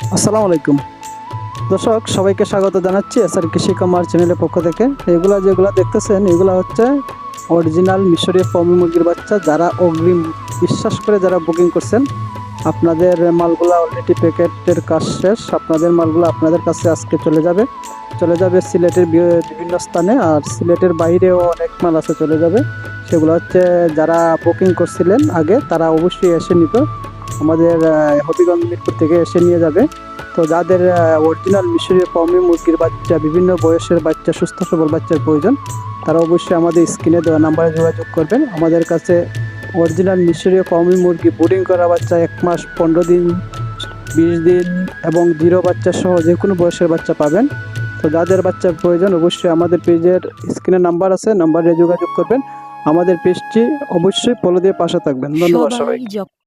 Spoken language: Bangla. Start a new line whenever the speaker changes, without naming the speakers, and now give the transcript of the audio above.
আসসালামু আলাইকুম। দর্শক, সবাইকে স্বাগত জানাচ্ছি এসআর কৃষি কামার চ্যানেলের পক্ষ থেকে। এগুলা যেগুলা দেখতেছেন, এগুলা হচ্ছে অরিজিনাল মিশরীয় ফর্মি মুরগির বাচ্চা। যারা অগ্রিম বিশ্বাস করে যারা বুকিং করছেন, আপনাদের মালগুলা অলরেডি প্যাকেটের কাজ শেষ। আপনাদের মালগুলো আপনাদের কাছে আজকে চলে যাবে। চলে যাবে সিলেটের বিভিন্ন স্থানে আর সিলেটের বাইরেও অনেক মাল আছে চলে যাবে। সেগুলো হচ্ছে যারা বুকিং করছিলেন আগে, তারা অবশ্যই এসে নিত। আমাদের হবিগঞ্জ মিরপুর থেকে এসে নিয়ে যাবে। তো যাদের অরিজিনাল মিশরীয় পাউমি মুরগির বাচ্চা, বিভিন্ন বয়সের বাচ্চা, সুস্থ সবল বাচ্চার প্রয়োজন, তারা অবশ্যই আমাদের স্ক্রিনে দেওয়া নাম্বারে যোগাযোগ করবেন। আমাদের কাছে অরিজিনাল মিশরীয় পাউমি মুরগি বোর্ডিং করা বাচ্চা এক মাস, পনেরো দিন, বিশ দিন এবং জিরো বাচ্চা সহ যে কোনো বয়সের বাচ্চা পাবেন। তো যাদের বাচ্চার প্রয়োজন অবশ্যই আমাদের পেজের স্ক্রিনে নাম্বার আছে, নাম্বারে যোগাযোগ করবেন। আমাদের পেজটি অবশ্যই ফলো দিয়ে পাশে থাকবেন। ধন্যবাদ। সবাই